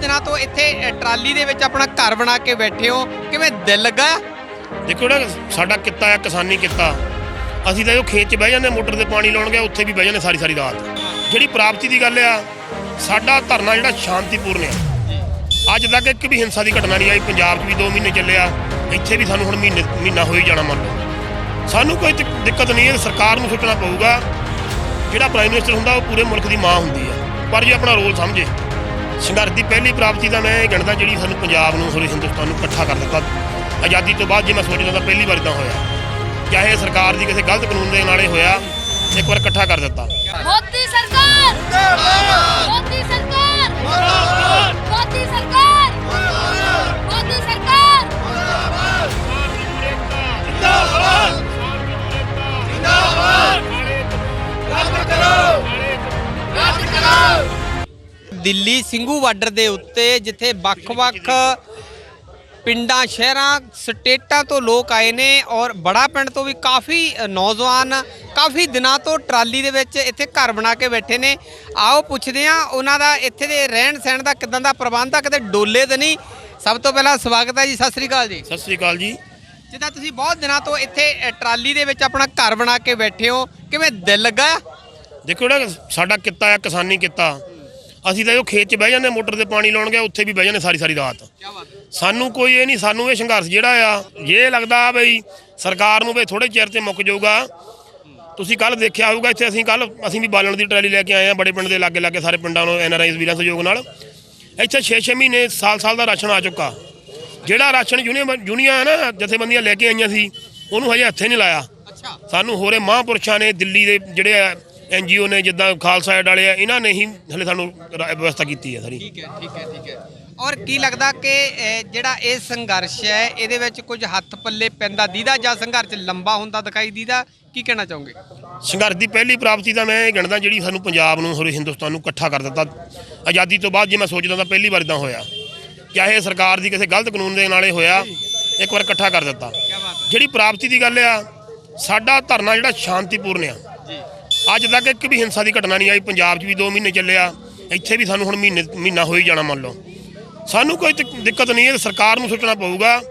ਦਿਨਾਂ ਤੋਂ ਇੱਥੇ ਅ, ਟਰਾਲੀ ਦੇ ਵਿੱਚ ਆਪਣਾ ਘਰ ਬਣਾ ਕੇ ਬੈਠੇ ਹੋ। ਕਿਵੇਂ ਦਿਲ ਲੱਗਾ? ਦੇਖੋ ਨਾ ਸਾਡਾ ਕਿੱਤਾ ਹੈ ਕਿਸਾਨੀ ਕਿੱਤਾ। ਅਸੀਂ ਤਾਂ ਜੋ ਖੇਤ 'ਚ ਬਹਿ ਜਾਂਦੇ ਮੋਟਰ ਤੇ ਪਾਣੀ ਲਾਉਣ ਗਏ ਉੱਥੇ ਵੀ ਬਹਿ ਜਾਂਦੇ ਸਾਰੀ ਸਾਰੀ ਰਾਤ। ਜਿਹੜੀ ਪ੍ਰਾਪਤੀ ਦੀ ਗੱਲ ਆ ਸਾਡਾ ਧਰਨਾ ਜਿਹੜਾ ਸ਼ਾਂਤੀਪੂਰਨ ਆ। ਅੱਜ ਤੱਕ ਇੱਕ ਵੀ ਹਿੰਸਾ ਦੀ ਘਟਨਾ ਨਹੀਂ ਆਈ ਪੰਜਾਬ 'ਚ ਵੀ 2 ਮਹੀਨੇ ਚੱਲਿਆ ਇੱਥੇ ਵੀ ਸਾਨੂੰ ਹੁਣ ਮਹੀਨੇ ਮਹੀਨਾ ਹੋ ਹੀ ਜਾਣਾ ਮੰਨ ਲਓ। ਸਾਨੂੰ ਕੋਈ ਦਿਕ- ਦਿੱਕਤ ਨਹੀਂ ਹੈ ਸਰਕਾਰ ਨੂੰ ਸੋਚਣਾ ਪਊਗਾ। ਜਿਹੜਾ ਪ੍ਰਾਈਮ ਮਿਨਿਸਟਰ ਹੁੰਦਾ ਉਹ ਪੂਰੇ ਮੁਲਕ ਦੀ ਮਾਂ ਹੁੰਦੀ ਆ। ਪਰ ਜੇ ਆਪਣਾ ਰੋਲ ਸਮਝੇ ਸੰਘਰਸ਼ ਦੀ ਪਹਿਲੀ ਪ੍ਰਾਪਤੀ ਦਾ ਮੈਂ ਇਹ ਗਿਣਦਾ ਜਿਹੜੀ ਸਾਨੂੰ ਪੰਜਾਬ ਨੂੰ ਹੋਰ ਹਿੰਦੁਸਤਾਨ ਨੂੰ ਇਕੱਠਾ ਕਰ ਦਿੱਤਾ। ਆਜ਼ਾਦੀ ਤੋਂ ਬਾਅਦ ਜੇ ਮੈਂ ਸੋਚਦਾ ਤਾਂ ਪਹਿਲੀ ਵਾਰ ਤਾਂ ਹੋਇਆ। ਚਾਹੇ ਸਰਕਾਰ ਦੀ ਕਿਸੇ ਗਲਤ ਕਾਨੂੰਨ ਦੇ ਨਾਲੇ ਹੋਇਆ, ਇੱਕ ਵਾਰ ਇਕੱਠਾ ਕਰ ਦਿੱਤਾ। ਮੋਦੀ ਦਿੱਲੀ ਸਿੰਘੂ ਬਾਰਡਰ ਦੇ ਉੱਤੇ ਜਿੱਥੇ ਵੱਖ-ਵੱਖ ਪਿੰਡਾਂ ਸ਼ਹਿਰਾਂ ਸਟੇਟਾਂ ਤੋਂ ਲੋਕ ਆਏ ਨੇ ਔਰ ਬੜਾ ਪਿੰਡ ਤੋਂ ਵੀ ਕਾਫੀ ਨੌਜਵਾਨ ਕਾਫੀ ਦਿਨਾਂ ਤੋਂ ਟਰਾਲੀ ਦੇ ਵਿੱਚ ਇੱਥੇ ਘਰ ਬਣਾ ਕੇ ਬੈਠੇ ਨੇ। ਆਓ ਪੁੱਛਦੇ ਆ ਉਹਨਾਂ ਦਾ ਇੱਥੇ ਦੇ ਰਹਿਣ ਸਹਿਣ ਦਾ ਕਿਦਾਂ ਦਾ ਪ੍ਰਬੰਧ ਆ? ਕਿਤੇ ਡੋਲੇ ਤਾਂ ਨਹੀਂ? ਸਭ ਤੋਂ ਪਹਿਲਾਂ ਸਵਾਗਤ ਹੈ ਜੀ ਸਤਿ ਸ੍ਰੀ ਅਕਾਲ ਜੀ। ਸਤਿ ਸ੍ਰੀ ਅਕਾਲ ਜੀ। ਜਿੱਦਾਂ ਤੁਸੀਂ ਬਹੁਤ ਦਿਨਾਂ ਤੋਂ ਇੱਥੇ ਟਰਾਲੀ ਦੇ ਵਿੱਚ ਆਪਣਾ ਘਰ ਬਣਾ ਕੇ ਬੈਠੇ ਹੋ ਕਿਵੇਂ ਦਿਲ ਲੱਗਾ? ਦੇਖੋ ਨਾ ਸਾਡਾ ਕਿੱਤਾ ਹੈ ਕਿਸਾਨੀ ਕਿੱਤਾ ਅਸੀਂ ਤਾਂ ਜੋ ਖੇਤ 'ਚ ਬਹਿ ਜਾਂਦੇ ਮੋਟਰ ਤੇ ਪਾਣੀ ਲਾਉਣ ਗਏ ਉੱਥੇ ਵੀ ਬਹਿ ਜਾਂਦੇ ਸਾਰੀ ਸਾਰੀ ਰਾਤ। ਕੀ ਬਾਤ ਹੈ। ਸਾਨੂੰ ਕੋਈ ਇਹ ਨਹੀਂ ਸਾਨੂੰ ਇਹ ਸੰਘਰਸ਼ ਜਿਹੜਾ ਆ ਇਹ ਲੱਗਦਾ ਬਈ ਸਰਕਾਰ ਨੂੰ ਵੀ ਥੋੜੇ ਚਿਰ ਤੇ ਮੁੱਕ ਜਾਊਗਾ ਤੁਸੀਂ ਕੱਲ ਦੇਖਿਆ ਹੋਊਗਾ ਇੱਥੇ ਅਸੀਂ ਕੱਲ ਅਸੀਂ ਵੀ ਬਾਲਣ ਦੀ ਟਰਾਲੀ ਲੈ ਕੇ ਆਏ ਆ ਬੜੇ ਪਿੰਡ ਦੇ ਲਾਗੇ ਲਾਗੇ ਸਾਰੇ ਪਿੰਡਾਂ ਨੂੰ ਐਨਆਰਆਈਜ਼ ਵੀਰਾਂ ਸਹਿਯੋਗ ਨਾਲ। ਇੱਥੇ 6-6 ਮਹੀਨੇ ਸਾਲ-ਸਾਲ ਦਾ ਰਾਸ਼ਨ ਆ ਚੁੱਕਾ। ਜਿਹੜਾ ਰਾਸ਼ਨ ਯੂਨੀਅਨ ਹੈ ਨਾ ਜਥੇਬੰਦੀਆਂ ਲੈ ਕੇ ਆਈਆਂ ਸੀ ਉਹਨੂੰ ਹਜੇ ਹੱਥੇ ਨਹੀਂ ਲਾਇਆ। ਅੱਛਾ। ਸਾਨੂੰ ਹੋਰੇ ਮਹਾਂਪੁਰਸ਼ਾਂ ਨੇ ਦਿੱਲੀ ਦੇ ਜਿਹੜੇ ਐਨਜੀਓ ਨੇ ਜਿੱਦਾਂ ਖਾਲਸਾ ਏਡ ਵਾਲੇ ਆ ਇਹਨਾਂ ਨੇ ਹੀ ਹਲੇ ਸਾਨੂੰ ਰਾ- ਵਿਵਸਥਾ ਕੀਤੀ ਹੈ ਸਾਰੀ। ਠੀਕ ਹੈ ਠੀਕ ਹੈ ਠੀਕ ਹੈ। ਔਰ ਕੀ ਲੱਗਦਾ ਕਿ ਅਹ, ਜਿਹੜਾ ਇਹ ਸੰਘਰਸ਼ ਹੈ ਇਹਦੇ ਵਿੱਚ ਕੁਝ ਹੱਥ ਪੱਲੇ ਪੈਂਦਾ ਦੀਦਾ ਜਾਂ ਸੰਘਰਸ਼ ਲੰਬਾ ਹੁੰਦਾ ਦਿਖਾਈ ਦੀਦਾ? ਕੀ ਕਹਿਣਾ ਚਾਹੋਗੇ? ਸੰਘਰਸ਼ ਦੀ ਪਹਿਲੀ ਪ੍ਰਾਪਤੀ ਤਾਂ ਮੈਂ ਇਹ ਗਿਣਦਾ ਜਿਹੜੀ ਸਾਨੂੰ ਪੰਜਾਬ ਨੂੰ ਹੋਰ ਹਿੰਦੁਸਤਾਨ ਨੂੰ ਇਕੱਠਾ ਕਰ ਦਿੱਤਾ। ਆਜ਼ਾਦੀ ਤੋਂ ਬਾਅਦ ਜੇ ਮੈਂ ਸੋਚਦਾ ਤਾਂ ਪਹਿਲੀ ਵਾਰ ਤਾਂ ਹੋਇਆ। ਚਾਹੇ ਸਰਕਾਰ ਦੀ ਕਿਸੇ ਗਲਤ ਕਾਨੂੰਨ ਦੇ ਨਾਲੇ ਹੋਇਆ ਇੱਕ ਵਾਰ ਇਕੱਠਾ ਕਰ ਦਿੱਤਾ। ਕੀ ਬਾਤ ਹੈ। ਜਿਹੜੀ ਪ੍ਰਾਪਤੀ ਦੀ ਗੱਲ ਆ ਸਾਡਾ ਧਰਨਾ ਜਿਹੜਾ ਸ਼ਾਂਤੀਪੂਰਨ ਆ। ਜੀ। ਅੱਜ ਤੱਕ ਇੱਕ ਵੀ ਹਿੰਸਾ ਦੀ ਘਟਨਾ ਨਹੀਂ ਆਈ ਪੰਜਾਬ 'ਚ ਵੀ 2 ਮਹੀਨੇ ਚੱਲੇ ਆ ਇੱਥੇ ਵੀ ਸਾਨੂੰ ਹੁਣ ਮਹੀਨੇ ਮਹੀਨਾ ਹੋ ਹੀ ਜਾਣਾ ਮੰਨ ਲਓ। ਸਾਨੂੰ ਕੋਈ ਦਿਕ- ਦਿੱਕਤ ਨਹੀਂ ਹੈ ਸਰਕਾਰ ਨੂੰ ਸੋਚਣਾ ਪਊਗਾ।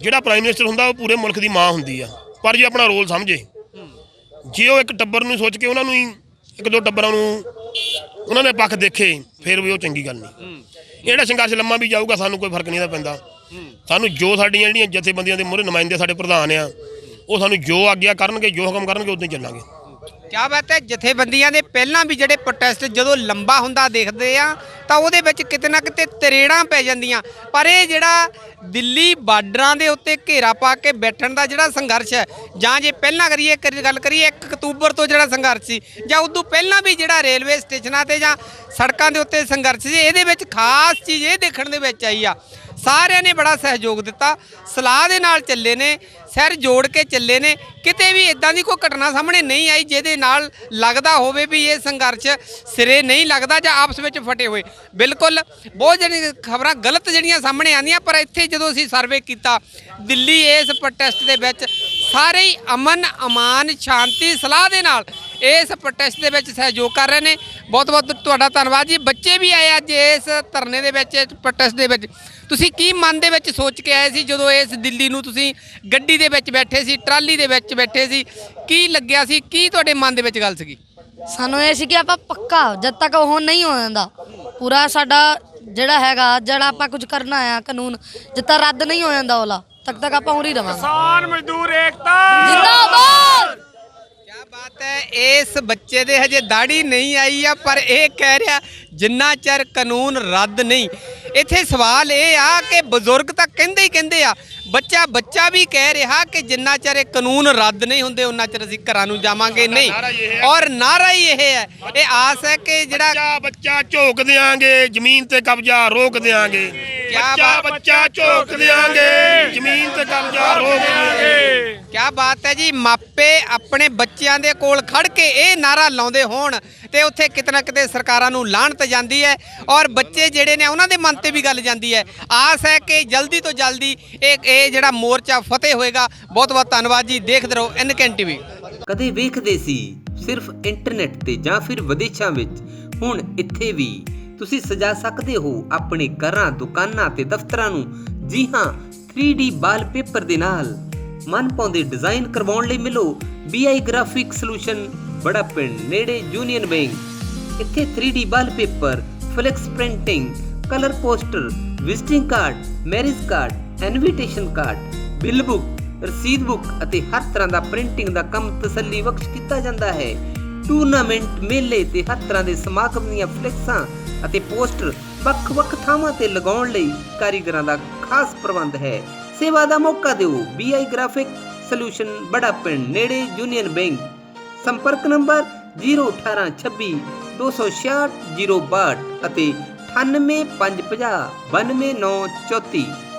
ਜਿਹੜਾ ਪ੍ਰਾਈਮ ਮਿਨਿਸਟਰ ਹੁੰਦਾ ਉਹ ਪੂਰੇ ਮੁਲਕ ਦੀ ਮਾਂ ਹੁੰਦੀ ਆ। ਪਰ ਜੇ ਆਪਣਾ ਰੋਲ ਸਮਝੇ ਜੇ ਉਹ ਇੱਕ ਟੱਬਰ ਨੂੰ ਸੋਚ ਕੇ ਉਹਨਾਂ ਨੂੰ ਹੀ ਇੱਕ ਦੋ ਟੱਬਰਾਂ ਨੂੰ ਉਹਨਾਂ ਦੇ ਪੱਖ ਦੇਖੇ ਫਿਰ ਵੀ ਉਹ ਚੰਗੀ ਗੱਲ ਨਹੀਂ। ਜਿਹੜਾ ਸੰਘਰਸ਼ ਲੰਮਾ ਵੀ ਜਾਊਗਾ ਸਾਨੂੰ ਕੋਈ ਫ਼ਰਕ ਨਹੀਂ ਇਹਦਾ ਪੈਂਦਾ। ਸਾਨੂੰ ਜੋ ਸਾਡੀਆਂ ਜਿਹੜੀਆਂ ਜਥੇਬੰਦੀਆਂ ਦੇ ਮੂਹਰੇ ਨੁਮਾਇੰਦੇ ਸਾਡੇ ਪ੍ਰਧਾਨ ਆ ਉਹ ਸਾਨੂੰ ਜੋ ਆਗਿਆ ਕਰਨਗੇ ਜੋ ਹੁਕਮ ਕਰਨਗੇ ਉਦੋਂ ਹੀ ਚੱਲਾਂਗੇ। ਕਿਆ ਬਾਤ ਹੈ, ਜਥੇਬੰਦੀਆਂ ਦੇ ਪਹਿਲਾਂ ਵੀ ਜਿਹੜੇ ਪ੍ਰੋਟੈਸਟ ਜਦੋਂ ਲੰਬਾ ਹੁੰਦਾ ਦੇਖਦੇ ਆ, ਤਾਂ ਉਹਦੇ ਵਿੱਚ ਕਿਤੇ ਨਾ ਕਿਤੇ ਤਰੇੜਾਂ ਪੈ ਜਾਂਦੀਆਂ। ਪਰ ਇਹ ਜਿਹੜਾ ਦਿੱਲੀ ਬਾਰਡਰਾਂ ਦੇ ਉੱਤੇ ਘੇਰਾ ਪਾ ਕੇ ਬੈਠਣ ਦਾ ਜਿਹੜਾ ਸੰਘਰਸ਼ ਹੈ, ਜਾਂ ਜੇ ਪਹਿਲਾਂ ਕਰੀਏ ਗੱਲ ਕਰੀਏ 1 ਅਕਤੂਬਰ ਤੋਂ ਜਿਹੜਾ ਸੰਘਰਸ਼ ਸੀ, ਜਾਂ ਉਦੋਂ ਪਹਿਲਾਂ ਵੀ ਜਿਹੜਾ ਰੇਲਵੇ ਸਟੇਸ਼ਨਾਂ ਤੇ ਜਾਂ ਸੜਕਾਂ ਦੇ ਉੱਤੇ ਸੰਘਰਸ਼ ਸੀ, ਇਹਦੇ ਵਿੱਚ ਖਾਸ ਚੀਜ਼ ਇਹ ਦੇਖਣ ਦੇ ਵਿੱਚ ਆਈ ਆ। ਸਾਰਿਆਂ ਨੇ ਬੜਾ ਸਹਿਯੋਗ ਦਿੱਤਾ। ਸਲਾਹ ਦੇ ਨਾਲ ਚੱਲੇ ਨੇ, ਸਿਰ ਜੋੜ ਕੇ ਚੱਲੇ ਨੇ। ਕਿਤੇ ਵੀ ਇਦਾਂ ਦੀ ਕੋਈ ਘਟਨਾ ਸਾਹਮਣੇ ਨਹੀਂ ਆਈ ਜਿਹਦੇ ਨਾਲ ਲੱਗਦਾ ਹੋਵੇ ਵੀ ਇਹ ਸੰਘਰਸ਼ ਸਿਰੇ ਨਹੀਂ ਲੱਗਦਾ ਜਾਂ ਆਪਸ ਵਿੱਚ ਫਟੇ ਹੋਏ। ਬਿਲਕੁਲ, ਬਹੁਤ ਜਿਹੜੀ ਖਬਰਾਂ ਗਲਤ ਜਿਹੜੀਆਂ ਸਾਹਮਣੇ ਆਉਂਦੀਆਂ, ਪਰ ਇੱਥੇ ਜਦੋਂ ਅਸੀਂ ਸਰਵੇ ਕੀਤਾ, ਦਿੱਲੀ ਇਸ ਪ੍ਰੋਟੈਸਟ ਦੇ ਵਿੱਚ ਸਾਰੇ ਹੀ ਅਮਨ ਅਮਾਨ ਸ਼ਾਂਤੀ, ਸਲਾਹ ਦੇ ਨਾਲ ਇਸ ਪ੍ਰੋਟੈਸਟ ਦੇ ਵਿੱਚ ਸਹਿਯੋਗ ਕਰ ਰਹੇ ਨੇ। ਬਹੁਤ ਬਹੁਤ ਤੁਹਾਡਾ ਧੰਨਵਾਦ ਜੀ। ਬੱਚੇ ਵੀ ਆਏ ਅੱਜ ਇਸ ਧਰਨੇ ਦੇ ਵਿੱਚ ਇਸ ਪ੍ਰੋਟੈਸਟ ਦੇ ਵਿੱਚ। ਤੁਸੀਂ ਕੀ ਮਨ ਦੇ ਵਿੱਚ ਸੋਚ ਕੇ ਆਏ ਸੀ ਜਦੋਂ ਇਸ ਦਿੱਲੀ ਨੂੰ ਤੁਸੀਂ ਗੱਡੀ ਦੇ ਵਿੱਚ ਬੈਠੇ ਸੀ ਟਰਾਲੀ ਦੇ ਵਿੱਚ ਬੈਠੇ ਸੀ? ਕੀ ਲੱਗਿਆ ਸੀ? ਕੀ ਤੁਹਾਡੇ ਮਨ ਦੇ ਵਿੱਚ ਗੱਲ ਸੀਗੀ? ਸਾਨੂੰ ਇਹ ਸੀ ਕਿ ਆਪਾਂ ਪੱਕਾ ਜਦ ਤੱਕ ਉਹ ਨਹੀਂ ਹੋ ਜਾਂਦਾ ਪੂਰਾ ਸਾਡਾ ਜਿਹੜਾ ਹੈਗਾ ਜਿਹੜਾ ਆਪਾਂ ਕੁਝ ਕਰਨਾ ਆ ਕਾਨੂੰਨ ਜਦ ਤੱਕ ਰੱਦ ਨਹੀਂ ਹੋ ਜਾਂਦਾ ਉਹਲਾ ਤਦ ਤੱਕ ਆਪਾਂ ਉਰੀ ਰਵਾਂਗੇ। ਕਿਸਾਨ ਮਜ਼ਦੂਰ ਏਕਤਾ! ਜਿੰਦਾਬਾਦ! ਬਾਤ ਹੈ ਇਸ ਬੱਚੇ ਦੇ ਹਜੇ ਦਾੜੀ ਨਹੀਂ ਆਈ ਆ ਪਰ ਇਹ ਕਹਿ ਰਿਹਾ ਜਿੰਨਾ ਚਿਰ ਕਾਨੂੰਨ ਰੱਦ ਨਹੀਂ ਇੱਥੇ ਸਵਾਲ ਇਹ ਆ ਕਿ ਬਜ਼ੁਰਗ ਤਾਂ ਕਹਿੰਦੇ ਹੀ ਕਹਿੰਦੇ ਆ ਬੱਚਾ ਬੱਚਾ ਵੀ ਕਹਿ ਰਿਹਾ ਕਿ ਜਿੰਨਾ ਚਿਰ ਇਹ ਕਾਨੂੰਨ ਰੱਦ ਨਹੀਂ ਹੁੰਦੇ ਉਹਨਾਂ ਚਿਰ ਅਸੀਂ ਘਰਾਂ ਨੂੰ ਜਾਵਾਂਗੇ ਨਹੀਂ। ਔਰ ਨਾਰਾ ਹੀ ਇਹ ਹੈ ਇਹ ਆਸ ਹੈ ਕਿ ਜਿਹੜਾ ਬੱਚਾ ਬੱਚਾ ਝੋਕ ਦਿਆਂਗੇ ਜ਼ਮੀਨ ਤੇ ਕਬਜ਼ਾ ਰੋਕ ਕਿਆ ਬੱਚਾ ਬੱਚਾ ਝੋਕ ਦਿਆਂਗੇ ਜ਼ਮੀਨ ਤੇ ਕਬਜ਼ਾ ਰੋਕ ਦਿਆਂਗੇ ਕਿਆ ਬਾਤ ਹੈ ਜੀ, ਮਾਪੇ ਆਪਣੇ ਬੱਚਿਆਂ ਦੇ ਕੋਲ ਖੜ ਕੇ ਇਹ ਨਾਰਾ ਲਾਉਂਦੇ ਹੋਣ ਤੇ ਉੱਥੇ ਕਿਤੇ ਕਿਤੇ ਸਰਕਾਰਾਂ ਨੂੰ ਲਾਹਣਤ ਜਾਂਦੀ ਹੈ ਔਰ ਬੱਚੇ ਜਿਹੜੇ ਨੇ ਉਹਨਾਂ ਦੇ ਮਨ ਤੇ ਵੀ ਗੱਲ ਜਾਂਦੀ ਹੈ। ਆਸ ਹੈ ਕਿ ਜਲਦੀ ਤੋਂ ਜਲਦੀ ਇਹ ਇਹ ਜਿਹੜਾ ਮੋਰਚਾ ਫਤਿਹ ਹੋਏਗਾ। ਬਹੁਤ ਬਹੁਤ ਧੰਨਵਾਦ ਜੀ, ਦੇਖਦੇ ਰਹੋ ਐਨਕੈਨ ਟੀਵੀ। ਕਦੇ ਵੇਖਦੇ ਸੀ ਸਿਰਫ ਇੰਟਰਨੈਟ ਤੇ ਜਾਂ ਫਿਰ ਵਿਦੇਸ਼ਾਂ ਵਿੱਚ, ਹੁਣ ਇੱਥੇ ਵੀ। ਤੁਸੀਂ ਸਜਾ ਸਕਦੇ ਹੋ ਆਪਣੇ ਘਰਾਂ, ਦੁਕਾਨਾਂ ਤੇ ਦਫ਼ਤਰਾਂ ਨੂੰ। ਜੀ ਹਾਂ 3D ਵਾਲਪੇਪਰ ਦੇ ਨਾਲ। ਮਨ ਡਿਜ਼ਾਈਨ ਕਰਵਾਉਣ ਲਈ ਮਿਲੋ BI ਗ੍ਰਾਫਿਕ ਸੋਲੂਸ਼ਨ ਬੜਾ ਪਿੰਡ, ਨੇੜੇ ਯੂਨੀਅਨ ਬੈਂਕ ਇੱਥੇ 3D wallpaper flex printing colour poster visiting card marriage card invitation card bill book ਰਸੀਦ ਬੁੱਕ ਅਤੇ ਹਰ ਤਰ੍ਹਾਂ ਦਾ ਪ੍ਰਿੰਟਿੰਗ ਦਾ ਕੰਮ ਤਸੱਲੀ ਬਖਸ਼ ਕੀਤਾ ਜਾਂਦਾ ਹੈ। ਟੂਰਨਾਮੈਂਟ ਮੇਲੇ ਤੇ ਹਰ ਤਰ੍ਹਾਂ ਦੇ ਸਮਾਗਮ ਦੀਆਂ ਫਲੈਕਸਾਂ ਅਤੇ ਪੋਸਟਰ ਵੱਖ-ਵੱਖ ਥਾਵਾਂ ਤੇ ਲਗਾਉਣ ਲਈ ਕਾਰੀਗਰਾਂ ਦਾ ਖਾਸ ਪ੍ਰਬੰਧ ਹੈ। ਸੇਵਾ ਦਾ ਮੌਕਾ ਦਿਓ। BI ਗ੍ਰਾਫਿਕ ਸੋਲੂਸ਼ਨ ਬੜਾ ਪਿੰਡ, ਨੇੜੇ ਯੂਨੀਅਨ ਬੈਂਕ ਸੰਪਰਕ ਨੰਬਰ 01826 266 062 ਅਤੇ 98550 92934